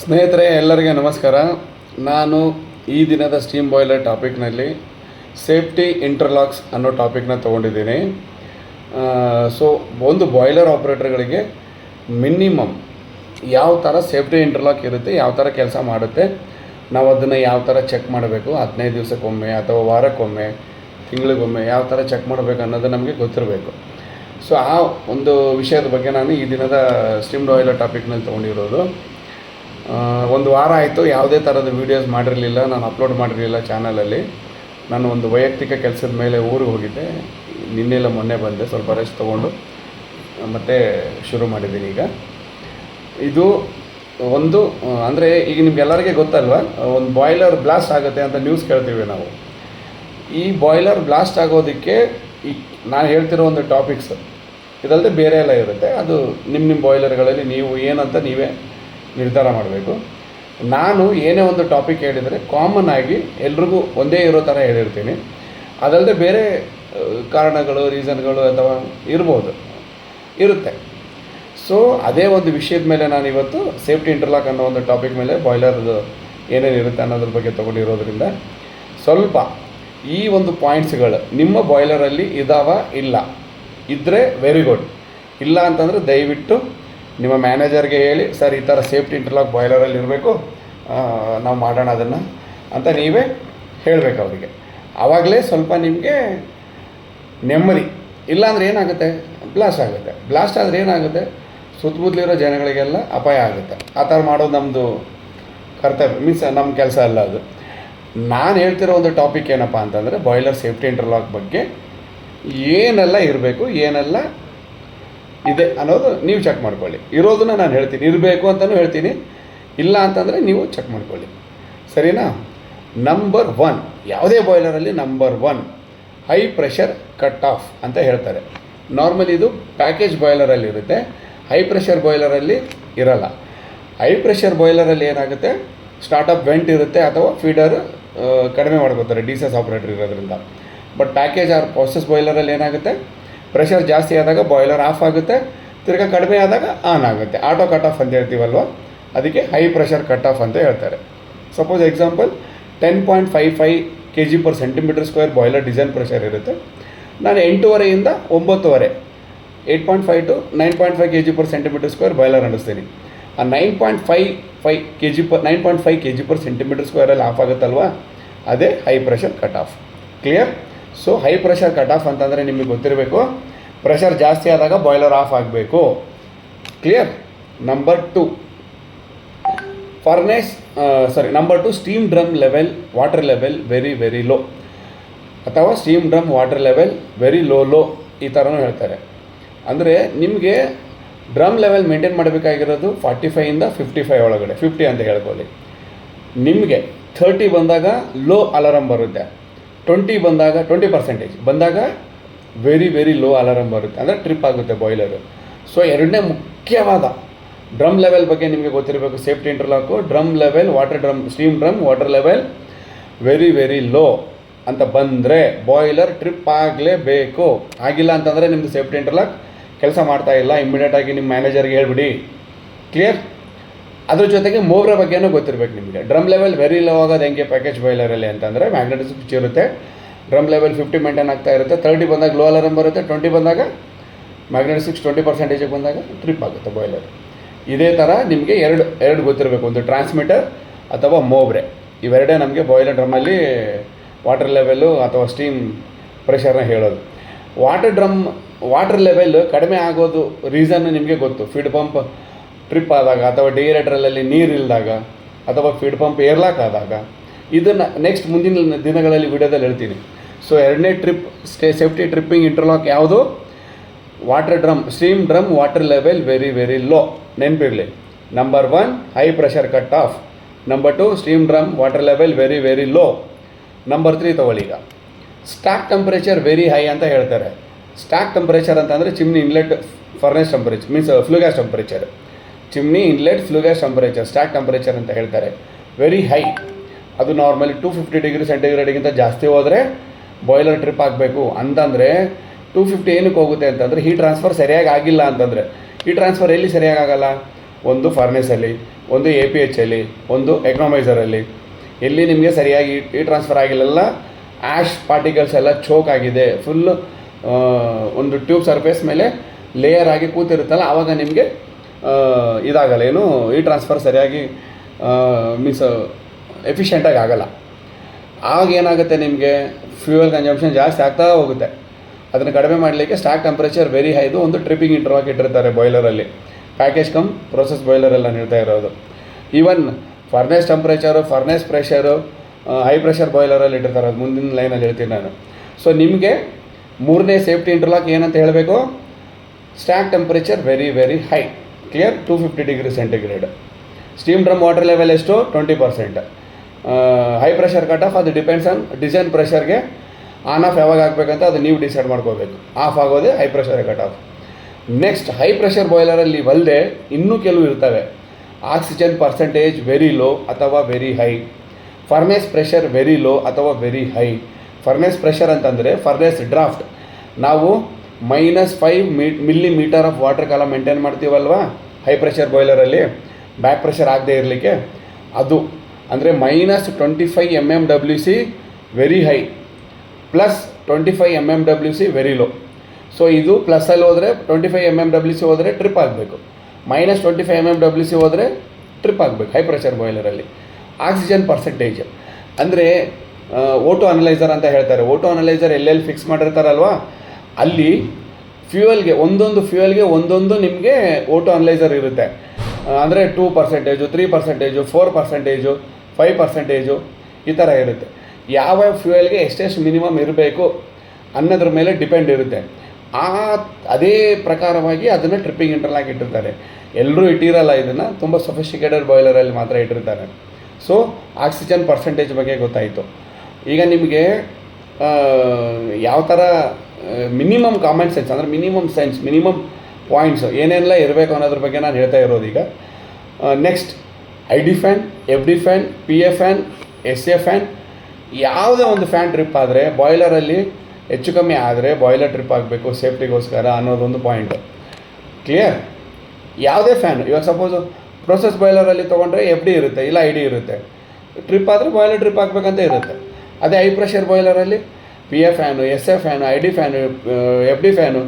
ಸ್ನೇಹಿತರೆ, ಎಲ್ಲರಿಗೆ ನಮಸ್ಕಾರ. ನಾನು ಈ ದಿನದ ಸ್ಟೀಮ್ ಬಾಯ್ಲರ್ ಟಾಪಿಕ್ನಲ್ಲಿ ಸೇಫ್ಟಿ ಇಂಟರ್ಲಾಕ್ಸ್ ಅನ್ನೋ ಟಾಪಿಕ್ನ ತೊಗೊಂಡಿದ್ದೀನಿ. ಸೊ ಒಂದು ಬಾಯ್ಲರ್ ಆಪ್ರೇಟರ್ಗಳಿಗೆ ಮಿನಿಮಮ್ ಯಾವ ಥರ ಸೇಫ್ಟಿ ಇಂಟರ್ಲಾಕ್ ಇರುತ್ತೆ, ಯಾವ ಥರ ಕೆಲಸ ಮಾಡುತ್ತೆ, ನಾವು ಅದನ್ನು ಯಾವ ಥರ ಚೆಕ್ ಮಾಡಬೇಕು, ಹದಿನೈದು ದಿವಸಕ್ಕೊಮ್ಮೆ ಅಥವಾ ವಾರಕ್ಕೊಮ್ಮೆ, ತಿಂಗಳಿಗೊಮ್ಮೆ ಯಾವ ಥರ ಚೆಕ್ ಮಾಡಬೇಕು ಅನ್ನೋದು ನಮಗೆ ಗೊತ್ತಿರಬೇಕು. ಸೊ ಆ ಒಂದು ವಿಷಯದ ಬಗ್ಗೆ ನಾನು ಈ ದಿನದ ಸ್ಟೀಮ್ ಬಾಯ್ಲರ್ ಟಾಪಿಕ್ನಲ್ಲಿ ತೊಗೊಂಡಿರೋದು. ಒಂದು ವಾರ ಆಯಿತು, ಯಾವುದೇ ಥರದ ವೀಡಿಯೋಸ್ ಮಾಡಿರಲಿಲ್ಲ, ನಾನು ಅಪ್ಲೋಡ್ ಮಾಡಿರಲಿಲ್ಲ ಚಾನಲಲ್ಲಿ ನಾನು ಒಂದು ವೈಯಕ್ತಿಕ ಕೆಲಸದ ಮೇಲೆ ಊರಿಗೆ ಹೋಗಿದ್ದೆ. ನಿನ್ನೆಲ್ಲ ಮೊನ್ನೆ ಬಂದೆ, ಸ್ವಲ್ಪ ರೆಸ್ಟ್ ತೊಗೊಂಡು, ಮತ್ತೆ ಶುರು ಮಾಡಿದ್ದೀನಿ ಈಗ. ಇದು ಒಂದು, ಅಂದರೆ ಈಗ ನಿಮ್ಗೆಲ್ಲರಿಗೆ ಗೊತ್ತಲ್ವ, ಒಂದು ಬಾಯ್ಲರ್ ಬ್ಲಾಸ್ಟ್ ಆಗುತ್ತೆ ಅಂತ ನ್ಯೂಸ್ ಕೇಳ್ತೀವಿ ನಾವು. ಈ ಬಾಯ್ಲರ್ ಬ್ಲಾಸ್ಟ್ ಆಗೋದಕ್ಕೆ ಈ ನಾನು ಹೇಳ್ತಿರೋ ಒಂದು ಟಾಪಿಕ್ಸ್ ಇದಲ್ಲದೆ ಬೇರೆ ಎಲ್ಲ ಇರುತ್ತೆ. ಅದು ನಿಮ್ಮ ನಿಮ್ಮ ಬಾಯ್ಲರ್ಗಳಲ್ಲಿ ನೀವು ಏನಂತ ನೀವೇ ನಿರ್ಧಾರ ಮಾಡಬೇಕು. ನಾನು ಏನೇ ಒಂದು ಟಾಪಿಕ್ ಹೇಳಿದರೆ ಕಾಮನ್ ಆಗಿ ಎಲ್ರಿಗೂ ಒಂದೇ ಇರೋ ಥರ ಹೇಳಿರ್ತೀನಿ. ಅದಲ್ಲದೆ ಬೇರೆ ಕಾರಣಗಳು ರೀಸನ್ಗಳು ಅಥವಾ ಇರ್ಬೋದು. ಇರುತ್ತೆ. ಸೊ ಅದೇ ಒಂದು ವಿಷಯದ ಮೇಲೆ ನಾನು ಇವತ್ತು ಸೇಫ್ಟಿ ಇಂಟರ್ಲಾಕ್ ಅನ್ನೋ ಒಂದು ಟಾಪಿಕ್ ಮೇಲೆ ಬಾಯ್ಲರ್ದು ಏನೇನಿರುತ್ತೆ ಅನ್ನೋದ್ರ ಬಗ್ಗೆ ತೊಗೊಂಡಿರೋದ್ರಿಂದ ಸ್ವಲ್ಪ ಈ ಒಂದು ಪಾಯಿಂಟ್ಸ್ಗಳು ನಿಮ್ಮ ಬಾಯ್ಲರಲ್ಲಿ ಇದಾವ? ಇಲ್ಲ. ಇದ್ದರೆ ವೆರಿ ಗುಡ್ ಇಲ್ಲ ಅಂತಂದರೆ ದಯವಿಟ್ಟು ನಿಮ್ಮ ಮ್ಯಾನೇಜರ್ಗೆ ಹೇಳಿ, ಸರ್, ಈ ಥರ ಸೇಫ್ಟಿ ಇಂಟರ್ಲಾಕ್ ಬಾಯ್ಲರಲ್ಲಿ ಇರಬೇಕು. ನಾವು ಮಾಡೋಣ ಅದನ್ನು. ಅಂತ ನೀವೇ ಹೇಳಬೇಕು ಅವರಿಗೆ. ಆವಾಗಲೇ ಸ್ವಲ್ಪ ನಿಮಗೆ ನೆಮ್ಮದಿ. ಇಲ್ಲಾಂದ್ರೆ ಏನಾಗುತ್ತೆ? ಬ್ಲಾಸ್ಟ್ ಆಗುತ್ತೆ. ಬ್ಲಾಸ್ಟ್ ಆದರೆ ಏನಾಗುತ್ತೆ? ಸುತ್ತಮುತ್ತಲಿರೋ ಜನಗಳಿಗೆಲ್ಲ ಅಪಾಯ ಆಗುತ್ತೆ. ಆ ಥರ ಮಾಡೋದು ನಮ್ಮದು ಕರ್ತವ್ಯ. ಮೀನ್ಸ್ ನಮ್ಮ ಕೆಲಸ ಅಲ್ಲ ಅದು. ನಾನು ಹೇಳ್ತಿರೋ ಒಂದು ಟಾಪಿಕ್ ಏನಪ್ಪ ಅಂತಂದರೆ, ಬಾಯ್ಲರ್ ಸೇಫ್ಟಿ ಇಂಟರ್ಲಾಕ್ ಬಗ್ಗೆ ಏನೆಲ್ಲ ಇರಬೇಕು, ಏನೆಲ್ಲ ಇದೆ ಅನ್ನೋದು ನೀವು ಚೆಕ್ ಮಾಡ್ಕೊಳ್ಳಿ. ಇರೋದನ್ನ ನಾನು ಹೇಳ್ತೀನಿ. ಇರಬೇಕು ಅಂತಲೂ ಹೇಳ್ತೀನಿ. ಇಲ್ಲ ಅಂತಂದರೆ ನೀವು ಚೆಕ್ ಮಾಡ್ಕೊಳ್ಳಿ. ಸರಿನಾ? ನಂಬರ್ ಒನ್ ಯಾವುದೇ ಬಾಯ್ಲರಲ್ಲಿ number one high pressure cut off ಅಂತ ಹೇಳ್ತಾರೆ. ನಾರ್ಮಲಿ ಇದು ಪ್ಯಾಕೇಜ್ ಬಾಯ್ಲರಲ್ಲಿ ಇರುತ್ತೆ. ಹೈ ಪ್ರೆಷರ್ ಬಾಯ್ಲರಲ್ಲಿ ಇರಲ್ಲ. ಹೈ ಪ್ರೆಷರ್ ಬಾಯ್ಲರಲ್ಲಿ ಏನಾಗುತ್ತೆ? ಸ್ಟಾರ್ಟಪ್ ವೆಂಟ್ ಇರುತ್ತೆ ಅಥವಾ ಫೀಡರ್ ಕಡಿಮೆ ಮಾಡ್ಕೋತಾರೆ. ಡಿಸೆಸ್ ಆಪ್ರೇಟರ್ ಇರೋದ್ರಿಂದ. ಬಟ್ ಪ್ಯಾಕೇಜ್ ಆರ್ ಪ್ರೊಸೆಸ್ ಬಾಯ್ಲರಲ್ಲಿ ಏನಾಗುತ್ತೆ? ಪ್ರೆಷರ್ ಜಾಸ್ತಿ ಆದಾಗ ಬಾಯ್ಲರ್ ಆಫ್ ಆಗುತ್ತೆ, ತಿರ್ಗಾ ಕಡಿಮೆ ಆದಾಗ ಆನ್ ಆಗುತ್ತೆ. ಆಟೋ ಕಟ್ ಆಫ್ ಅಂತ ಹೇಳ್ತೀವಲ್ವ? ಅದಕ್ಕೆ ಹೈ ಪ್ರೆಷರ್ ಕಟ್ ಆಫ್ ಅಂತ ಹೇಳ್ತಾರೆ. Suppose example ten point five five K G per centimetre square boiler design pressure ಇರುತ್ತೆ. ನಾನು ಎಂಟೂವರೆಯಿಂದ ಒಂಬತ್ತುವರೆ eight point five to nine point five K G per centimetre square boiler ನಡೆಸ್ತೀನಿ ಆ nine point five five K G per nine point five K G per centimetre ಸ್ಕ್ವೇರಲ್ಲಿ off ಆಗುತ್ತಲ್ವ? ಅದೇ high pressure cut off clear so high pressure cut off ಅಂತಂದರೆ ನಿಮಗೆ ಗೊತ್ತಿರಬೇಕು. Pressure ಜಾಸ್ತಿ ಆದಾಗ boiler off ಆಗಬೇಕು. Clear number two furnace sorry number two steam drum level water level very very low ಅಥವಾ steam drum water level very low low ಈ ಥರನೂ ಹೇಳ್ತಾರೆ. ಅಂದರೆ ನಿಮಗೆ ಡ್ರಮ್ ಲೆವೆಲ್ ಮೇಂಟೈನ್ ಮಾಡಬೇಕಾಗಿರೋದು ಫಾರ್ಟಿ ಫೈಯಿಂದ ಫಿಫ್ಟಿ ಫೈವ್ ಒಳಗಡೆ. ಫಿಫ್ಟಿ ಅಂತ ಹೇಳ್ಕೊಳ್ಳಿ ನಿಮಗೆ ಥರ್ಟಿ ಬಂದಾಗ ಲೋ ಅಲಾರಂ ಬರುತ್ತೆ. ಟ್ವೆಂಟಿ ಬಂದಾಗ, ಟ್ವೆಂಟಿ ಪರ್ಸೆಂಟೇಜ್ ಬಂದಾಗ ವೆರಿ ವೆರಿ ಲೋ ಅಲಾರಮ್ ಬರುತ್ತೆ. ಅಂದರೆ ಟ್ರಿಪ್ ಆಗುತ್ತೆ ಬಾಯ್ಲರು ಸೊ ಎರಡನೇ ಮುಖ್ಯವಾದ ಡ್ರಮ್ ಲೆವೆಲ್ ಬಗ್ಗೆ ನಿಮಗೆ ಗೊತ್ತಿರಬೇಕು. Safety interlock drum level water drum steam drum water level very very low ಅಂತ ಬಂದರೆ ಬಾಯ್ಲರ್ ಟ್ರಿಪ್ ಆಗಲೇಬೇಕು. ಆಗಿಲ್ಲ ಅಂತಂದರೆ ನಿಮ್ಮದು ಸೇಫ್ಟಿ ಇಂಟರ್ಲಾಕ್ ಕೆಲಸ ಮಾಡ್ತಾ ಇಲ್ಲ. ಇಮ್ಮಿಡಿಯೇಟಾಗಿ ನಿಮ್ಮ ಮ್ಯಾನೇಜರ್ಗೆ ಹೇಳ್ಬಿಡಿ. ಕ್ಲಿಯರ್ ಅದ್ರ ಜೊತೆಗೆ ಮೋಬ್ರ ಬಗ್ಗೆನೂ ಗೊತ್ತಿರಬೇಕು ನಿಮಗೆ. ಡ್ರಮ್ ಲೆವೆಲ್ ವೆರಿ ಲೋ ಆಗೋದು ಹೆಂಗೆ ಪ್ಯಾಕೇಜ್ ಬಾಯ್ಲರಲ್ಲಿ ಅಂತಂದರೆ ಮ್ಯಾಗ್ನೆಟಿಕ್ ಸ್ವಿಚ್ ಇರುತ್ತೆ. ಡ್ರಮ್ ಲೆವೆಲ್ ಫಿಫ್ಟಿ ಮೇಂಟೈನ್ ಆಗ್ತಾ ಇರುತ್ತೆ. ತರ್ಟಿ ಬಂದಾಗ ಲೋ ಅಲಾರಮ್ ಬರುತ್ತೆ. ಟ್ವೆಂಟಿ ಬಂದಾಗ ಮ್ಯಾಗ್ನೆಟಿಕ್ ಸಿಕ್ಸ್ ಟ್ವೆಂಟಿ ಪರ್ಸೆಂಟೇಜಿಗೆ ಬಂದಾಗ ಟ್ರಿಪ್ ಆಗುತ್ತೆ ಬಾಯ್ಲರ್ ಇದೇ ಥರ ನಿಮಗೆ ಎರಡು ಎರಡು ಗೊತ್ತಿರಬೇಕು. ಒಂದು ಟ್ರಾನ್ಸ್ಮಿಟರ್ ಅಥವಾ ಮೋಬ್ರೆ ಇವೆರಡೇ ನಮಗೆ ಬಾಯ್ಲರ್ ಡ್ರಮ್ಮಲ್ಲಿ ವಾಟರ್ ಲೆವೆಲ್ಲು ಅಥವಾ ಸ್ಟೀಮ್ ಪ್ರೆಷರ್ನ ಹೇಳೋದು. ವಾಟರ್ ಡ್ರಮ್ ವಾಟರ್ ಲೆವೆಲ್ ಕಡಿಮೆ ಆಗೋದು ರೀಸನ್ ನಿಮಗೆ ಗೊತ್ತು. ಫೀಡ್ ಪಂಪ್ ಟ್ರಿಪ್ ಆದಾಗ ಅಥವಾ ಡಿರೇಟರಲ್ಲಿ ನೀರು ಇಲ್ಲದಾಗ ಅಥವಾ ಫೀಡ್ ಪಂಪ್ ಏರ್ಲಾಕ್ ಆದಾಗ ಇದನ್ನು ನೆಕ್ಸ್ಟ್ ಮುಂದಿನ ದಿನಗಳಲ್ಲಿ ವಿಡಿಯೋದಲ್ಲಿ ಹೇಳ್ತೀನಿ. ಸೊ ಎರಡನೇ trip stay safety tripping interlock ಯಾವುದು? Water drum steam drum water level very very low ನೆನಪಿರಲಿ. Number one high pressure cut off number two steam drum water level very very low number three ತಗೊಳ್ಳಿ ಈಗ. Stack temperature very high ಅಂತ ಹೇಳ್ತಾರೆ. Stack temperature ಅಂತಂದರೆ chimney inlet furnace temperature means flue gas temperature chimney inlet flue gas temperature stack temperature ಅಂತ ಹೇಳ್ತಾರೆ. Very high ಅದು normally two fifty degree ಸೆಂಟಿಗ್ರೇಡ್ಗಿಂತ ಜಾಸ್ತಿ ಹೋದರೆ ಬಾಯ್ಲರ್ ಟ್ರಿಪ್ ಆಗಬೇಕು. ಅಂತಂದರೆ ಟೂ ಫಿಫ್ಟಿ ಏನಕ್ಕೆ ಹೋಗುತ್ತೆ ಅಂತಂದರೆ ಹೀಟ್ ಟ್ರಾನ್ಸ್ಫರ್ ಸರಿಯಾಗಿ ಆಗಿಲ್ಲ ಅಂತಂದರೆ. ಈ ಟ್ರಾನ್ಸ್ಫರ್ ಎಲ್ಲಿ ಸರಿಯಾಗಿ ಆಗಲ್ಲ? ಒಂದು ಫರ್ನೆಸಲ್ಲಿ ಒಂದು ಎ ಪಿ ಎಚ್ ಅಲ್ಲಿ, ಒಂದು ಎಕನಾಮೈಸರಲ್ಲಿ ಎಲ್ಲಿ ನಿಮಗೆ ಸರಿಯಾಗಿ ಈ ಟ್ರಾನ್ಸ್ಫರ್ ಆಗಿಲ್ಲ ಆ್ಯಶ್ ಪಾರ್ಟಿಕಲ್ಸ್ ಎಲ್ಲ ಚೋಕ್ ಆಗಿದೆ. ಫುಲ್ಲು ಒಂದು ಟ್ಯೂಬ್ ಸರ್ಫೇಸ್ ಮೇಲೆ ಲೇಯರ್ ಆಗಿ ಕೂತಿರುತ್ತಲ್ಲ ಆವಾಗ ನಿಮಗೆ ಇದಾಗಲ್ಲ ಏನು ಈ ಟ್ರಾನ್ಸ್ಫರ್ ಸರಿಯಾಗಿ ಮೀನ್ಸ್ ಎಫಿಷಿಯೆಂಟಾಗಿ ಆಗಲ್ಲ. ಆಗ ಏನಾಗುತ್ತೆ ನಿಮಗೆ? ಫ್ಯೂಯಲ್ ಕನ್ಸಂಪ್ಷನ್ ಜಾಸ್ತಿ ಆಗ್ತಾ ಹೋಗುತ್ತೆ. ಅದನ್ನು ಕಡಿಮೆ ಮಾಡಲಿಕ್ಕೆ ಸ್ಟಾಕ್ ಟೆಂಪ್ರೇಚರ್ ವೆರಿ ಹೈದು ಒಂದು ಟ್ರಿಪ್ಪಿಂಗ್ ಇಂಟರ್ವಾಕ್ ಇಟ್ಟಿರ್ತಾರೆ ಬಾಯ್ಲರಲ್ಲಿ ಪ್ಯಾಕೇಜ್ ಕಮ್ ಪ್ರೊಸೆಸ್ ಬಾಯ್ಲರೆಲ್ಲ ನೀಡ್ತಾ ಇರೋದು. Even furnace temperature furnace pressure high pressure ಬಾಯ್ಲರಲ್ಲಿ ಇಟ್ಟಿರ್ತಾರೆ. ಅದು ಮುಂದಿನ ಲೈನಲ್ಲಿ ಹೇಳ್ತೀನಿ ನಾನು. ಸೊ ನಿಮಗೆ ಮೂರನೇ ಸೇಫ್ಟಿ ಇಂಟರ್ಲಾಕ್ ಏನಂತ ಹೇಳಬೇಕು? Stack temperature very very high clear two fifty degree centigrade steam drum water level ಎಷ್ಟು? Twenty percent high pressure cut off ಅದು ಡಿಪೆಂಡ್ಸ್ ಆನ್ ಡಿಸೈನ್ ಪ್ರೆಷರ್ಗೆ ಆನ್ ಆಫ್ ಯಾವಾಗ ಹಾಕ್ಬೇಕಂತ ಅದು ನೀವು ಡಿಸೈಡ್ ಮಾಡ್ಕೋಬೇಕು. ಆಫ್ ಆಗೋದೇ high pressure cut off next high pressure ಬಾಯ್ಲರಲ್ಲಿ ಬಲ್ಲದೆ ಇನ್ನೂ ಕೆಲವು ಇರ್ತವೆ. ಆಕ್ಸಿಜನ್ ಪರ್ಸೆಂಟೇಜ್ ವೆರಿ ಲೋ ಅಥವಾ very high furnace pressure very low ಅಥವಾ ವೆರಿ ಹೈ ಫರ್ನೇಸ್ ಪ್ರೆಷರ್ ಅಂತಂದರೆ ಫರ್ನೆಸ್ ಡ್ರಾಫ್ಟ್ ನಾವು minus five me millimetre of water column maintain ಮಾಡ್ತೀವಲ್ವಾ high pressure ಬಾಯ್ಲರಲ್ಲಿ back pressure ಆಗದೆ ಇರಲಿಕ್ಕೆ. ಅದು ಅಂದರೆ minus twenty five M M W C very high plus twenty five M M W C very low so ಇದು ಪ್ಲಸ್ಸಲ್ಲಿ ಹೋದರೆ twenty five M M W C ಹೋದರೆ trip ಆಗಬೇಕು. Minus twenty five M M W C ಹೋದರೆ trip ಆಗಬೇಕು high pressure ಬಾಯ್ಲರಲ್ಲಿ oxygen percentage ಅಂದರೆ auto analyser ಅಂತ ಹೇಳ್ತಾರೆ. ಓಟೋ ಅನಲೈಸರ್ ಎಲ್ಲೆಲ್ಲಿ ಫಿಕ್ಸ್ ಮಾಡಿರ್ತಾರಲ್ವಾ? ಅಲ್ಲಿ ಫ್ಯೂಯಲ್ಗೆ, ಒಂದೊಂದು ಫ್ಯೂಯಲ್ಗೆ ಒಂದೊಂದು ನಿಮಗೆ ಓಟೋ ಅನಲೈಸರ್ ಇರುತ್ತೆ. ಅಂದರೆ two percentage three percentage four percentage five percentage ಈ ಥರ ಇರುತ್ತೆ. ಯಾವ ಫ್ಯೂಯಲ್ಗೆ ಎಷ್ಟೆಷ್ಟು ಮಿನಿಮಮ್ ಇರಬೇಕು ಅನ್ನೋದ್ರ ಮೇಲೆ ಡಿಪೆಂಡ್ ಇರುತ್ತೆ. ಆ, ಅದೇ ಪ್ರಕಾರವಾಗಿ ಅದನ್ನು ಟ್ರಿಪ್ಪಿಂಗ್ ಇಂಟರ್ನಾಗಿ ಇಟ್ಟಿರ್ತಾರೆ. ಎಲ್ಲರೂ ಇಟ್ಟಿರಲ್ಲ ಇದನ್ನು, ತುಂಬ ಸೊಫಿಸ್ಟಿಕೇಟೆಡ್ ಬಾಯ್ಲರಲ್ಲಿ ಮಾತ್ರ ಇಟ್ಟಿರ್ತಾರೆ. ಸೊ ಆಕ್ಸಿಜನ್ ಪರ್ಸೆಂಟೇಜ್ ಬಗ್ಗೆ ಗೊತ್ತಾಯಿತು. ಈಗ ನಿಮಗೆ ಯಾವ ಥರ ಮಿನಿಮಮ್ ಕಾಮನ್ ಸೆನ್ಸ್, ಅಂದರೆ ಮಿನಿಮಮ್ ಸೆನ್ಸ್, ಮಿನಿಮಮ್ ಪಾಯಿಂಟ್ಸ್ ಏನೆಲ್ಲ ಇರಬೇಕು ಅನ್ನೋದ್ರ ಬಗ್ಗೆ ನಾನು ಹೇಳ್ತಾ ಇರೋದು ಈಗ. Next I D fan, F D fan, P F fan S A fan ಯಾವುದೇ ಒಂದು ಫ್ಯಾನ್ ಟ್ರಿಪ್ ಆದರೆ ಬಾಯ್ಲರಲ್ಲಿ ಹೆಚ್ಚು ಕಮ್ಮಿ ಆದರೆ ಬಾಯ್ಲರ್ ಟ್ರಿಪ್ ಆಗಬೇಕು ಸೇಫ್ಟಿಗೋಸ್ಕರ ಅನ್ನೋದೊಂದು ಪಾಯಿಂಟ್. ಕ್ಲಿಯರ್ ಯಾವುದೇ ಫ್ಯಾನ್, ಇವಾಗ ಸಪೋಸ್ ಪ್ರೊಸೆಸ್ ಬಾಯ್ಲರಲ್ಲಿ ತೊಗೊಂಡ್ರೆ ಎಫ್ ಡಿ ಇರುತ್ತೆ, ಇಲ್ಲ ಐ ಡಿ ಇರುತ್ತೆ. ಟ್ರಿಪ್ ಆದರೆ ಬಾಯ್ಲರ್ ಟ್ರಿಪ್ ಆಗಬೇಕಂತ ಇರುತ್ತೆ. ಅದೇ high pressure ಬಾಯ್ಲರಲ್ಲಿ P F fan S F fan I D fan F D fan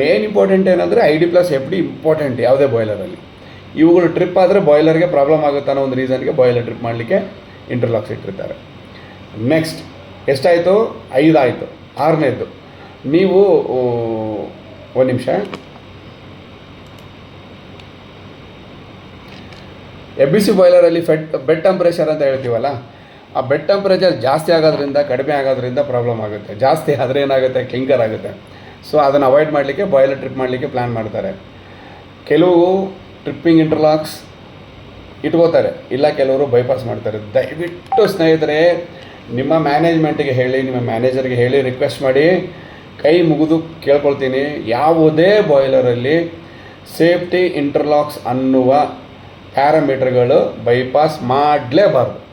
main important ಏನಂದರೆ I D plus F D important ಯಾವುದೇ ಬಾಯ್ಲರಲ್ಲಿ ಇವುಗಳು ಟ್ರಿಪ್ ಆದರೆ ಬಾಯ್ಲರ್ಗೆ ಪ್ರಾಬ್ಲಮ್ ಆಗುತ್ತೆ ಅನ್ನೋ ಒಂದು ರೀಸನ್ಗೆ ಬಾಯ್ಲರ್ ಟ್ರಿಪ್ ಮಾಡಲಿಕ್ಕೆ ಇಂಟರ್ಲಾಕ್ಸ್ ಇಟ್ಟಿರ್ತಾರೆ. ನೆಕ್ಸ್ಟ್ ಎಷ್ಟಾಯಿತು? ಐದಾಯಿತು. ಆರನೇದು ನೀವು ಒಂದು ನಿಮಿಷ. ಎಬ್ ಬಿ ಸಿ ಬಾಯ್ಲರಲ್ಲಿ ಫೆಟ್ ಬೆಡ್ ಟೆಂಪ್ರೇಚರ್ ಅಂತ ಹೇಳ್ತೀವಲ್ಲ ಆ ಬೆಡ್ ಟೆಂಪ್ರೇಚರ್ ಜಾಸ್ತಿ ಆಗೋದ್ರಿಂದ, ಕಡಿಮೆ ಆಗೋದ್ರಿಂದ ಪ್ರಾಬ್ಲಮ್ ಆಗುತ್ತೆ. ಜಾಸ್ತಿ ಆದರೆ ಏನಾಗುತ್ತೆ? ಕ್ಲಿಂಕರ್ ಆಗುತ್ತೆ. ಸೊ ಅದನ್ನು ಅವಾಯ್ಡ್ ಮಾಡಲಿಕ್ಕೆ ಬಾಯ್ಲರ್ ಟ್ರಿಪ್ ಮಾಡಲಿಕ್ಕೆ ಪ್ಲ್ಯಾನ್ ಮಾಡ್ತಾರೆ. ಕೆಲವು ಟ್ರಿಪ್ಪಿಂಗ್ ಇಂಟರ್ಲಾಕ್ಸ್ ಇಟ್ಕೋತಾರೆ. ಇಲ್ಲ, ಕೆಲವರು ಬೈಪಾಸ್ ಮಾಡ್ತಾರೆ. ದಯವಿಟ್ಟು ಸ್ನೇಹಿತರೆ, ನಿಮ್ಮ ಮ್ಯಾನೇಜ್ಮೆಂಟಿಗೆ ಹೇಳಿ, ನಿಮ್ಮ ಮ್ಯಾನೇಜರ್ಗೆ ಹೇಳಿ ರಿಕ್ವೆಸ್ಟ್ ಮಾಡಿ. ಕೈ ಮುಗಿದು ಕೇಳ್ಕೊಳ್ತೀನಿ. ಯಾವುದೇ ಬಾಯ್ಲರಲ್ಲಿ ಸೇಫ್ಟಿ ಇಂಟರ್ಲಾಕ್ಸ್ ಅನ್ನುವ ಪ್ಯಾರಾಮೀಟರ್ಗಳು ಬೈಪಾಸ್ ಮಾಡಲೇಬಾರ್ದು.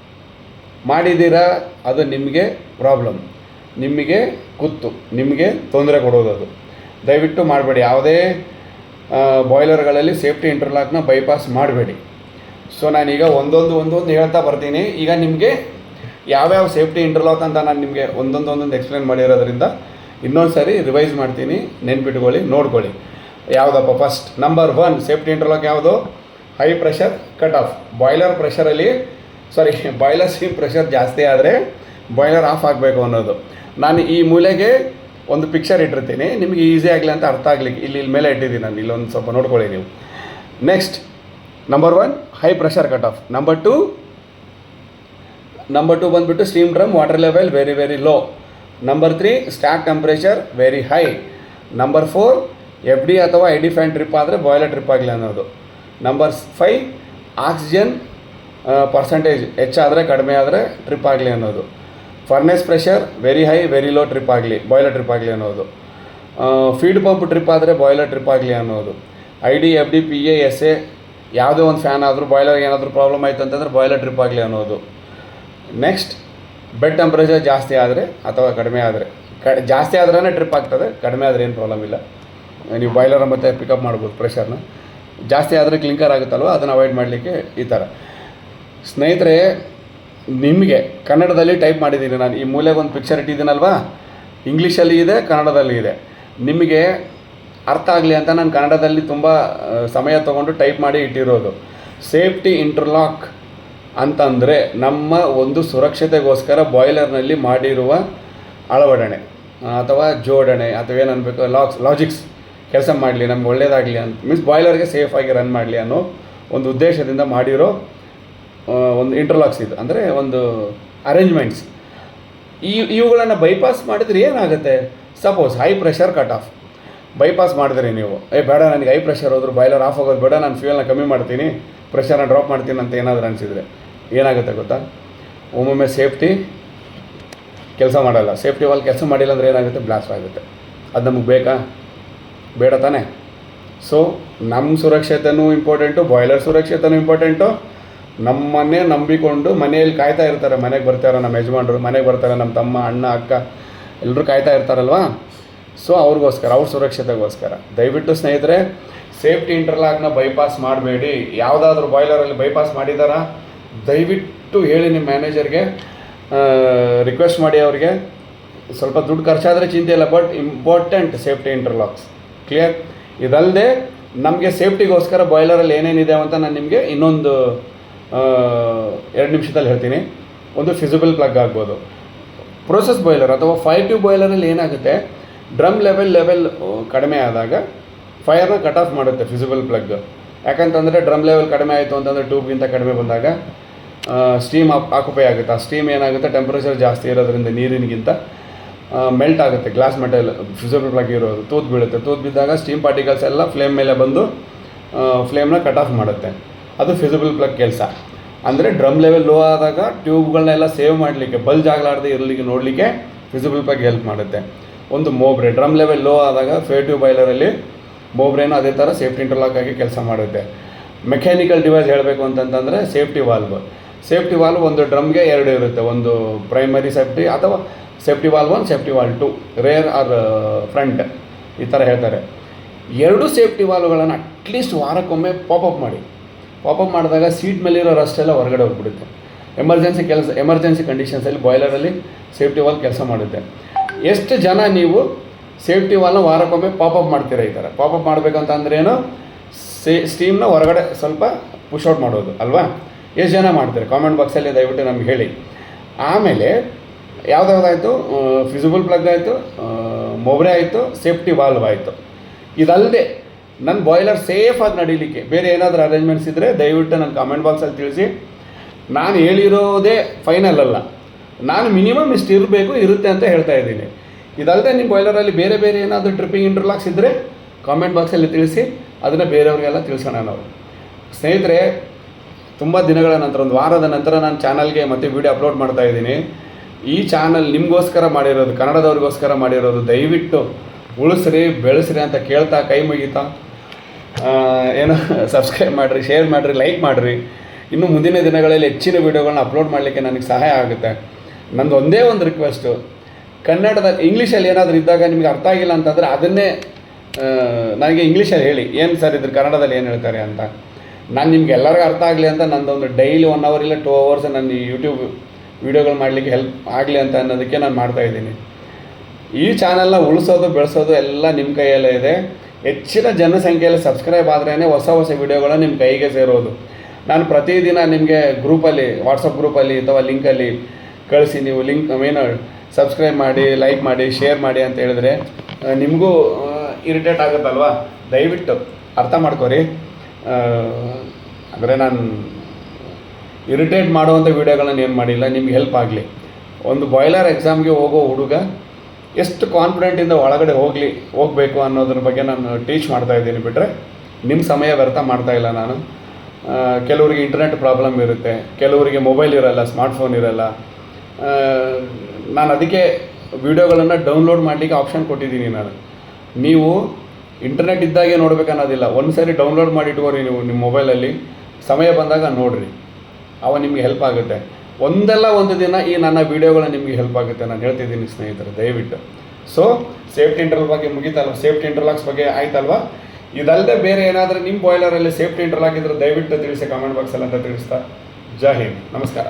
ಮಾಡಿದ್ದೀರಾ? ಅದು ನಿಮಗೆ ಪ್ರಾಬ್ಲಮ್. ನಿಮಗೆ ಕುತ್ತು. ನಿಮಗೆ ತೊಂದರೆ ಕೊಡೋದು ಅದು ದಯವಿಟ್ಟು ಮಾಡಬೇಡಿ. ಯಾವುದೇ ಬಾಯ್ಲರ್ಗಳಲ್ಲಿ ಸೇಫ್ಟಿ ಇಂಟರ್ಲಾಕ್ನ ಬೈಪಾಸ್ ಮಾಡಬೇಡಿ. ಸೊ, ನಾನೀಗ ಒಂದೊಂದು ಒಂದೊಂದು ಹೇಳ್ತಾ ಬರ್ತೀನಿ. ಈಗ ನಿಮಗೆ ಯಾವ್ಯಾವ ಸೇಫ್ಟಿ ಇಂಟರ್ಲಾಕ್ ಅಂತ ನಾನು ನಿಮಗೆ ಒಂದೊಂದು ಒಂದೊಂದು ಎಕ್ಸ್ಪ್ಲೇನ್ ಮಾಡಿರೋದ್ರಿಂದ ಇನ್ನೊಂದು ಸಾರಿ ರಿವೈಸ್ ಮಾಡ್ತೀನಿ. ನೆನ್ಪಿಟ್ಕೊಳ್ಳಿ, ನೋಡ್ಕೊಳ್ಳಿ. ಯಾವುದಪ್ಪ first? Number one safety interlock ಯಾವುದು? High pressure cut off. Boiler ಪ್ರೆಷರಲ್ಲಿ sorry boiler steam pressure ಜಾಸ್ತಿ ಆದರೆ ಬಾಯ್ಲರ್ ಆಫ್ ಆಗಬೇಕು ಅನ್ನೋದು. ನಾನು ಈ ಮೂಲೆಗೆ ಒಂದು ಪಿಕ್ಚರ್ ಇಟ್ಟಿರ್ತೀನಿ. ನಿಮಗೆ ಈಸಿ ಆಗಲಿ ಅಂತ ಅರ್ಥ ಆಗಲಿಕ್ಕೆ ಇಲ್ಲಿ ಇಲ್ಲಿ ಮೇಲೆ ಇಟ್ಟಿದ್ದೀನಿ ನಾನು. ಇಲ್ಲೊಂದು ಸ್ವಲ್ಪ ನೋಡ್ಕೊಳ್ಳಿ ನೀವು. Next number one high pressure cut off number two number two ಬಂದುಬಿಟ್ಟು steam drum water level very very low number three stack temperature very high number four F D ಅಥವಾ ಐ ಡಿ ಫ್ಯಾನ್ ಟ್ರಿಪ್ ಆದರೆ boiler trip ಆಗಲಿ ಅನ್ನೋದು. Number five oxygen percentage ಹೆಚ್ಚಾದರೆ ಕಡಿಮೆ ಆದರೆ trip ಆಗಲಿ ಅನ್ನೋದು. Furnace pressure very high very low trip ಆಗಲಿ ಬಾಯ್ಲರ್ ಟ್ರಿಪ್ ಆಗಲಿ ಅನ್ನೋದು. ಫೀಡ್ ಪಂಪ್ ಟ್ರಿಪ್ ಆದರೆ ಬಾಯ್ಲರ್ ಟ್ರಿಪ್ ಆಗಲಿ ಅನ್ನೋದು. I D F D P A S A ಯಾವುದೇ ಒಂದು ಫ್ಯಾನ್ ಆದರೂ ಬಾಯ್ಲರ್ ಏನಾದರೂ ಪ್ರಾಬ್ಲಮ್ ಆಯಿತು ಅಂತಂದರೆ ಬಾಯ್ಲರ್ ಟ್ರಿಪ್ ಆಗಲಿ ಅನ್ನೋದು. ನೆಕ್ಸ್ಟ್ ಬೆಡ್ ಟೆಂಪ್ರೇಚರ್ ಜಾಸ್ತಿ ಆದರೆ ಅಥವಾ ಕಡಿಮೆ ಆದರೆ. ಕ, ಜಾಸ್ತಿ ಆದ್ರೇ ಟ್ರಿಪ್ ಆಗ್ತದೆ, ಕಡಿಮೆ ಆದರೆ ಏನು ಪ್ರಾಬ್ಲಮ್ ಇಲ್ಲ. ನೀವು ಬಾಯ್ಲರ್ ಮತ್ತೆ ಪಿಕಪ್ ಮಾಡ್ಬೋದು ಪ್ರೆಷರ್ನ ಜಾಸ್ತಿ ಆದರೆ ಕ್ಲಿಂಕರ್ ಆಗುತ್ತಲ್ವ, ಅದನ್ನು ಅವಾಯ್ಡ್ ಮಾಡಲಿಕ್ಕೆ ಈ ಥರ ಸ್ನೇಹಿತರೆ, ನಿಮಗೆ ಕನ್ನಡದಲ್ಲಿ ಟೈಪ್ ಮಾಡಿದ್ದೀನಿ ನಾನು. ಈ ಮೂಲೆಗೆ ಒಂದು ಪಿಕ್ಚರ್ ಇಟ್ಟಿದ್ದೀನಲ್ವಾ? ಇಂಗ್ಲೀಷಲ್ಲಿ ಇದೆ, ಕನ್ನಡದಲ್ಲಿ ಇದೆ. ನಿಮಗೆ ಅರ್ಥ ಆಗಲಿ ಅಂತ ನಾನು ಕನ್ನಡದಲ್ಲಿ ತುಂಬ ಸಮಯ ತೊಗೊಂಡು ಟೈಪ್ ಮಾಡಿ ಇಟ್ಟಿರೋದು. ಸೇಫ್ಟಿ ಇಂಟರ್ಲಾಕ್ ಅಂತಂದರೆ ನಮ್ಮ ಒಂದು ಸುರಕ್ಷತೆಗೋಸ್ಕರ ಬಾಯ್ಲರ್ನಲ್ಲಿ ಮಾಡಿರುವ ಅಳವಡಣೆ, ಅಥವಾ ಜೋಡಣೆ, ಅಥವಾ ಏನು ಲಾಕ್ಸ್ ಲಾಜಿಕ್ಸ್ ಕೆಲಸ ಮಾಡಲಿ, ನಮ್ಗೆ ಒಳ್ಳೇದಾಗಲಿ ಅಂತ. ಮೀನ್ಸ್ ಬಾಯ್ಲರ್ಗೆ ಸೇಫಾಗಿ ರನ್ ಮಾಡಲಿ ಅನ್ನೋ ಒಂದು ಉದ್ದೇಶದಿಂದ ಮಾಡಿರೋ ಒಂದು ಇಂಟರ್ಲಾಕ್ಸ್ ಇದು. ಅಂದರೆ ಒಂದು ಅರೇಂಜ್ಮೆಂಟ್ಸ್ ಈ, ಇವುಗಳನ್ನು ಬೈಪಾಸ್ ಮಾಡಿದರೆ ಏನಾಗುತ್ತೆ? Suppose high pressure cut off bypass ಮಾಡಿದ್ರಿ ನೀವು, ಏ, ಬೇಡ, ನನಗೆ ಹೈ ಪ್ರೆಷರ್ ಹೋದ್ರು ಬಾಯ್ಲರ್ ಆಫ್ ಆಗೋದು ಬೇಡ, ನಾನು ಫ್ಯೂಯಲ್ನ ಕಮ್ಮಿ ಮಾಡ್ತೀನಿ ಪ್ರೆಷರ್ನ ಡ್ರಾಪ್ ಮಾಡ್ತೀನಿ ಅಂತ ಏನಾದರೂ ಅನಿಸಿದರೆ ಏನಾಗುತ್ತೆ ಗೊತ್ತಾ? ಒಮ್ಮೊಮ್ಮೆ ಸೇಫ್ಟಿ ಕೆಲಸ ಮಾಡಲ್ಲ. ಸೇಫ್ಟಿ ವಾಲ್ ಕೆಲಸ ಮಾಡಿಲ್ಲ ಅಂದರೆ ಏನಾಗುತ್ತೆ? ಬ್ಲಾಸ್ಟ್ ಆಗುತ್ತೆ. ಅದು ನಮಗೆ ಬೇಕಾ? ಬೇಡ ತಾನೇ. ಸೊ ನಮ್ಮ ಸುರಕ್ಷತೆಯೂ ಇಂಪಾರ್ಟೆಂಟು ಬಾಯ್ಲರ್ ಸುರಕ್ಷತೆನೂ ಇಂಪಾರ್ಟೆಂಟು ನಮ್ಮನ್ನೇ ನಂಬಿಕೊಂಡು ಮನೆಯಲ್ಲಿ ಕಾಯ್ತಾ ಇರ್ತಾರೆ. ಮನೆಗೆ ಬರ್ತಾರೆ ನಮ್ಮ ಯಜಮಾನ್ರು, ಮನೆಗೆ ಬರ್ತಾರೆ ನಮ್ಮ ತಮ್ಮ, ಅಣ್ಣ, ಅಕ್ಕ ಎಲ್ಲರೂ ಕಾಯ್ತಾ ಇರ್ತಾರಲ್ವಾ? ಸೊ ಅವ್ರಿಗೋಸ್ಕರ, ಅವ್ರ ಸುರಕ್ಷತೆಗೋಸ್ಕರ. ದಯವಿಟ್ಟು ಸ್ನೇಹಿತರೆ ಸೇಫ್ಟಿ ಇಂಟರ್ಲಾಕ್ನ ಬೈಪಾಸ್ ಮಾಡಬೇಡಿ. ಯಾವುದಾದ್ರೂ ಬಾಯ್ಲರಲ್ಲಿ ಬೈಪಾಸ್ ಮಾಡಿದಾರಾ? ದಯವಿಟ್ಟು ಹೇಳಿ ನಿಮ್ಮ ಮ್ಯಾನೇಜರ್ಗೆ ರಿಕ್ವೆಸ್ಟ್ ಮಾಡಿ ಅವರಿಗೆ. ಸ್ವಲ್ಪ ದುಡ್ಡು ಖರ್ಚಾದರೆ ಚಿಂತೆ ಇಲ್ಲ but important safety interlocks clear ಇದಲ್ಲದೆ ನಮಗೆ ಸೇಫ್ಟಿಗೋಸ್ಕರ ಬಾಯ್ಲರಲ್ಲಿ ಏನೇನಿದೆ ಅಂತ ನಾನು ನಿಮಗೆ ಇನ್ನೊಂದು ಎರಡು ನಿಮಿಷದಲ್ಲಿ ಹೇಳ್ತೀನಿ. ಒಂದು ಫಿಸಿಬಲ್ ಪ್ಲಗ್ ಆಗ್ಬೋದು. ಪ್ರೋಸೆಸ್ ಬಾಯ್ಲರ್ ಅಥವಾ ಫೈವ್ ಟ್ಯೂಬ್ ಬಾಯ್ಲರಲ್ಲಿ ಏನಾಗುತ್ತೆ? ಡ್ರಮ್ ಲೆವೆಲ್ ಲೆವೆಲ್ ಕಡಿಮೆ ಆದಾಗ ಫೈರ್ನ ಕಟ್ ಆಫ್ ಮಾಡುತ್ತೆ ಫಿಸಿಬಲ್ ಪ್ಲಗ್ ಯಾಕಂತಂದರೆ ಡ್ರಮ್ ಲೆವೆಲ್ ಕಡಿಮೆ ಆಯಿತು ಅಂತಂದರೆ ಟ್ಯೂಬ್ಗಿಂತ ಕಡಿಮೆ ಬಂದಾಗ ಸ್ಟೀಮ್ ಆಕ್ಯುಪೈ ಆಗುತ್ತೆ. ಆ ಸ್ಟೀಮ್ ಏನಾಗುತ್ತೆ? ಟೆಂಪ್ರೇಚರ್ ಜಾಸ್ತಿ ಇರೋದ್ರಿಂದ ನೀರಿನಗಿಂತ ಮೆಲ್ಟ್ ಆಗುತ್ತೆ. ಗ್ಲಾಸ್ ಮೆಟಲ್ ಫಿಸಿಬಲ್ ಪ್ಲಗ್ ಇರೋದು. ತೂತ್ ಬೀಳುತ್ತೆ ತೂತ್ ಬಿದ್ದಾಗ ಸ್ಟೀಮ್ ಪಾರ್ಟಿಕಲ್ಸ್ ಎಲ್ಲ ಫ್ಲೇಮ್ ಮೇಲೆ ಬಂದು ಫ್ಲೇಮ್ನ ಕಟ್ ಆಫ್ ಮಾಡುತ್ತೆ. ಅದು ಫಿಸಿಬಲ್ ಪ್ಲಗ್ ಕೆಲಸ. ಅಂದರೆ ಡ್ರಮ್ ಲೆವೆಲ್ ಲೋ ಆದಾಗ ಟ್ಯೂಬ್ಗಳನ್ನೆಲ್ಲ ಸೇವ್ ಮಾಡಲಿಕ್ಕೆ ಬಲ್ಜ್ ಆಗಲಾರ್ದೆ ಇರಲಿಕ್ಕೆ ನೋಡಲಿಕ್ಕೆ ಫಿಸಿಬಲ್ ಪ್ಲಗ್ ಹೆಲ್ಪ್ ಮಾಡುತ್ತೆ. ಒಂದು ಮೋಬ್ರೆ ಡ್ರಮ್ ಲೆವೆಲ್ ಲೋ ಆದಾಗ ಫೇ ಟ್ಯೂಬ್ ಬಾಯ್ಲರಲ್ಲಿ ಮೋಬ್ರೇನು ಅದೇ ಥರ ಸೇಫ್ಟಿ ಇಂಟರ್ಲಾಕ್ ಆಗಿ ಕೆಲಸ ಮಾಡುತ್ತೆ. ಮೆಕ್ಯಾನಿಕಲ್ ಡಿವೈಸ್ ಹೇಳಬೇಕು ಅಂತಂತಂದರೆ ಸೇಫ್ಟಿ ವಾಲ್ವ್ ಸೇಫ್ಟಿ ವಾಲ್ವ್ ಒಂದು ಡ್ರಮ್ಗೆ ಎರಡು ಇರುತ್ತೆ. ಒಂದು ಪ್ರೈಮರಿ ಸೇಫ್ಟಿ ಅಥವಾ safety valve one safety valve two rear or front ಈ ಥರ ಹೇಳ್ತಾರೆ. ಎರಡು ಸೇಫ್ಟಿ ವಾಲ್ವ್ಗಳನ್ನು ಅಟ್ಲೀಸ್ಟ್ ವಾರಕ್ಕೊಮ್ಮೆ ಪಾಪಪ್ ಮಾಡಿ. ಪಾಪಪ್ ಮಾಡಿದಾಗ ಸೀಟ್ ಮೇಲಿರೋ ರಸ್ಟ್ ಎಲ್ಲ ಹೊರಗಡೆ ಹೋಗ್ಬಿಡುತ್ತೆ. ಎಮರ್ಜೆನ್ಸಿ ಕೆಲಸ ಎಮರ್ಜೆನ್ಸಿ ಕಂಡೀಷನ್ಸಲ್ಲಿ ಬಾಯ್ಲರಲ್ಲಿ ಸೇಫ್ಟಿ ವಾಲ್ ಕೆಲಸ ಮಾಡುತ್ತೆ. ಎಷ್ಟು ಜನ ನೀವು ಸೇಫ್ಟಿ ವಾಲ್ನ ವಾರಕ್ಕೊಮ್ಮೆ ಪಾಪಪ್ ಮಾಡ್ತೀರಾ ಈ ಥರ ಪಾಪಪ್ ಮಾಡಬೇಕಂತ ಅಂದ್ರೆ ಏನು? ಸೇ ಸ್ಟೀಮ್ನ ಹೊರಗಡೆ ಸ್ವಲ್ಪ ಪುಷೌಟ್ ಮಾಡೋದು, ಅಲ್ವಾ? ಎಷ್ಟು ಜನ ಮಾಡ್ತಾರೆ? ಕಾಮೆಂಟ್ ಬಾಕ್ಸಲ್ಲಿ ದಯವಿಟ್ಟು ನಮ್ಗೆ ಹೇಳಿ. ಆಮೇಲೆ ಯಾವುದಾವುದಾಯಿತು? ಫಿಸಿಬಲ್ ಪ್ಲಗ್ ಆಯಿತು ಮೊಬ್ರೆ ಆಯಿತು ಸೇಫ್ಟಿ ವಾಲ್ವ್ ಆಯಿತು. ಇದಲ್ಲದೆ ನನ್ನ ಬಾಯ್ಲರ್ ಸೇಫ್ ಆಗಿ ನಡೀಲಿಕ್ಕೆ. ಬೇರೆ ಏನಾದರೂ ಅರೇಂಜ್ಮೆಂಟ್ಸ್ ಇದ್ದರೆ ದಯವಿಟ್ಟು ನನ್ನ ಕಾಮೆಂಟ್ ಬಾಕ್ಸಲ್ಲಿ ತಿಳಿಸಿ. ನಾನು ಹೇಳಿರೋದೇ ಫೈನಲ್ ಅಲ್ಲ. ನಾನು ಮಿನಿಮಮ್ ಇಷ್ಟು ಇರಬೇಕು, ಇರುತ್ತೆ ಅಂತ ಹೇಳ್ತಾ ಇದ್ದೀನಿ. ಇದಲ್ಲದೆ ನಿಮ್ಮ ಬಾಯ್ಲರಲ್ಲಿ ಬೇರೆ ಬೇರೆ ಏನಾದರೂ ಟ್ರಿಪ್ಪಿಂಗ್ ಇಂಟರ್ಲಾಕ್ಸ್ ಇದ್ದರೆ ಕಾಮೆಂಟ್ ಬಾಕ್ಸಲ್ಲಿ ತಿಳಿಸಿ. ಅದನ್ನು ಬೇರೆಯವ್ರಿಗೆಲ್ಲ ತಿಳಿಸೋಣ ನಾವು. ಸ್ನೇಹಿತರೆ, ತುಂಬ ದಿನಗಳ ನಂತರ, ಒಂದು ವಾರದ ನಂತರ ನಾನು ಚಾನಲ್ಗೆ ಮತ್ತೆ ವಿಡಿಯೋ ಅಪ್ಲೋಡ್ ಮಾಡ್ತಾ ಇದ್ದೀನಿ. ಈ ಚಾನಲ್ ನಿಮಗೋಸ್ಕರ ಮಾಡಿರೋದು, ಕನ್ನಡದವ್ರಿಗೋಸ್ಕರ ಮಾಡಿರೋದು, ದಯವಿಟ್ಟು ಉಳಿಸ್ರಿ, ಬೆಳೆಸ್ರಿ ಅಂತ ಕೇಳ್ತಾ ಕೈ ಮುಗಿತಾ. ಏನು ಸಬ್ಸ್ಕ್ರೈಬ್ ಮಾಡಿರಿ ಶೇರ್ ಮಾಡಿರಿ ಲೈಕ್ ಮಾಡಿರಿ. ಇನ್ನು ಮುಂದಿನ ದಿನಗಳಲ್ಲಿ ಹೆಚ್ಚಿನ ವೀಡಿಯೋಗಳನ್ನ ಅಪ್ಲೋಡ್ ಮಾಡಲಿಕ್ಕೆ ನನಗೆ ಸಹಾಯ ಆಗುತ್ತೆ. ನಂದು ಒಂದೇ ಒಂದು ರಿಕ್ವೆಸ್ಟು ಕನ್ನಡದ ಇಂಗ್ಲೀಷಲ್ಲಿ ಏನಾದರೂ ಇದ್ದಾಗ ನಿಮಗೆ ಅರ್ಥ ಆಗಿಲ್ಲ ಅಂತಂದರೆ ಅದನ್ನೇ ನನಗೆ ಇಂಗ್ಲೀಷಲ್ಲಿ ಹೇಳಿ. ಏನು ಸರ್ ಇದ್ರ ಕನ್ನಡದಲ್ಲಿ ಏನು ಹೇಳ್ತಾರೆ ಅಂತ. ನಾನು ನಿಮ್ಗೆ ಎಲ್ಲರಿಗೂ ಅರ್ಥ ಆಗಲಿ ಅಂತ ನಂದೊಂದು ಡೈಲಿ ಒನ್ ಅವರ್ ಇಲ್ಲ ಟೂ ಅವರ್ಸ್ ನನ್ನ ಯೂಟ್ಯೂಬ್ ವೀಡಿಯೋಗಳು ಮಾಡಲಿಕ್ಕೆ ಹೆಲ್ಪ್ ಆಗಲಿ ಅಂತ ಅನ್ನೋದಕ್ಕೆ ನಾನು ಮಾಡ್ತಾ ಇದ್ದೀನಿ. ಈ ಚಾನಲ್ನ ಉಳಿಸೋದು, ಬೆಳೆಸೋದು ಎಲ್ಲ ನಿಮ್ಮ ಕೈಯಲ್ಲೇ ಇದೆ. ಹೆಚ್ಚಿನ ಜನಸಂಖ್ಯೆಯಲ್ಲಿ ಸಬ್ಸ್ಕ್ರೈಬ್ ಆದ್ರೇ ಹೊಸ ಹೊಸ ವೀಡಿಯೋಗಳು ನಿಮ್ಮ ಕೈಗೆ ಸೇರೋದು. ನಾನು ಪ್ರತಿದಿನ ನಿಮಗೆ ಗ್ರೂಪಲ್ಲಿ ವಾಟ್ಸಪ್ ಗ್ರೂಪಲ್ಲಿ ಅಥವಾ ಲಿಂಕಲ್ಲಿ ಕಳಿಸಿ ನೀವು ಲಿಂಕ್ ಏನು ಸಬ್ಸ್ಕ್ರೈಬ್ ಮಾಡಿ ಲೈಕ್ ಮಾಡಿ ಶೇರ್ ಮಾಡಿ ಅಂತ ಹೇಳಿದ್ರೆ ನಿಮಗೂ ಇರಿಟೇಟ್ ಆಗುತ್ತಲ್ವಾ? ದಯವಿಟ್ಟು ಅರ್ಥ ಮಾಡ್ಕೊರಿ. ಅಂದರೆ ನಾನು ಇರಿಟೇಟ್ ಮಾಡುವಂಥ ವೀಡಿಯೋಗಳನ್ನ ಏನು ಮಾಡಿಲ್ಲ, ನಿಮ್ಗೆ ಹೆಲ್ಪ್ ಆಗಲಿ. ಒಂದು ಬಾಯ್ಲರ್ ಎಕ್ಸಾಮ್ಗೆ ಹೋಗೋ ಹುಡುಗ ಎಷ್ಟು ಕಾನ್ಫಿಡೆಂಟಿಂದ ಒಳಗಡೆ ಹೋಗಲಿ, ಹೋಗಬೇಕು ಅನ್ನೋದ್ರ ಬಗ್ಗೆ ನಾನು ಟೀಚ್ ಮಾಡ್ತಾ ಇದ್ದೀನಿ ಬಿಟ್ಟರೆ ನಿಮ್ಮ ಸಮಯ ವ್ಯರ್ಥ ಮಾಡ್ತಾ ಇಲ್ಲ ನಾನು. ಕೆಲವರಿಗೆ ಇಂಟರ್ನೆಟ್ ಪ್ರಾಬ್ಲಮ್ ಇರುತ್ತೆ, ಕೆಲವರಿಗೆ ಮೊಬೈಲ್ ಇರಲ್ಲ ಸ್ಮಾರ್ಟ್ಫೋನ್ ಇರಲ್ಲ. ನಾನು ಅದಕ್ಕೆ ವೀಡಿಯೋಗಳನ್ನು ಡೌನ್ಲೋಡ್ ಮಾಡಲಿಕ್ಕೆ ಆಪ್ಷನ್ ಕೊಟ್ಟಿದ್ದೀನಿ ನಾನು. ನೀವು ಇಂಟರ್ನೆಟ್ ಇದ್ದಾಗೆ ನೋಡಬೇಕನ್ನೋದಿಲ್ಲ ಒಂದು ಸಾರಿ ಡೌನ್ಲೋಡ್ ಮಾಡಿ ನೀವು ನಿಮ್ಮ ಮೊಬೈಲಲ್ಲಿ ಸಮಯ ಬಂದಾಗ ನೋಡಿರಿ. ಅವ ನಿಮಗೆ ಹೆಲ್ಪ್ ಆಗುತ್ತೆ. ಒಂದಲ್ಲ ಒಂದು ದಿನ ಈ ನನ್ನ ವೀಡಿಯೋಗಳು ನಿಮಗೆ ಹೆಲ್ಪ್ ಆಗುತ್ತೆ ನಾನು ಹೇಳ್ತಿದ್ದೀನಿ ಸ್ನೇಹಿತರೆ, ದಯವಿಟ್ಟು. ಸೊ ಸೇಫ್ಟಿ ಇಂಟರ್ಲ್ ಬಗ್ಗೆ ಮುಗಿತಲ್ವ? ಸೇಫ್ಟಿ ಇಂಟರ್ಲಾಕ್ಸ್ ಬಗ್ಗೆ ಆಯ್ತಲ್ವಾ? ಇದಲ್ಲದೆ ಬೇರೆ ಏನಾದರೂ ನಿಮ್ಮ ಬಾಯ್ಲರಲ್ಲಿ ಸೇಫ್ಟಿ ಇಂಟರ್ಲಾಕ್ ಇದ್ರೆ ದಯವಿಟ್ಟು ತಿಳಿಸಿ ಕಾಮೆಂಟ್ ಬಾಕ್ಸಲ್ಲಿ ಅಂತ ತಿಳಿಸ್ತಾ. ಜೈ ಹಿಂದ್. ನಮಸ್ಕಾರ.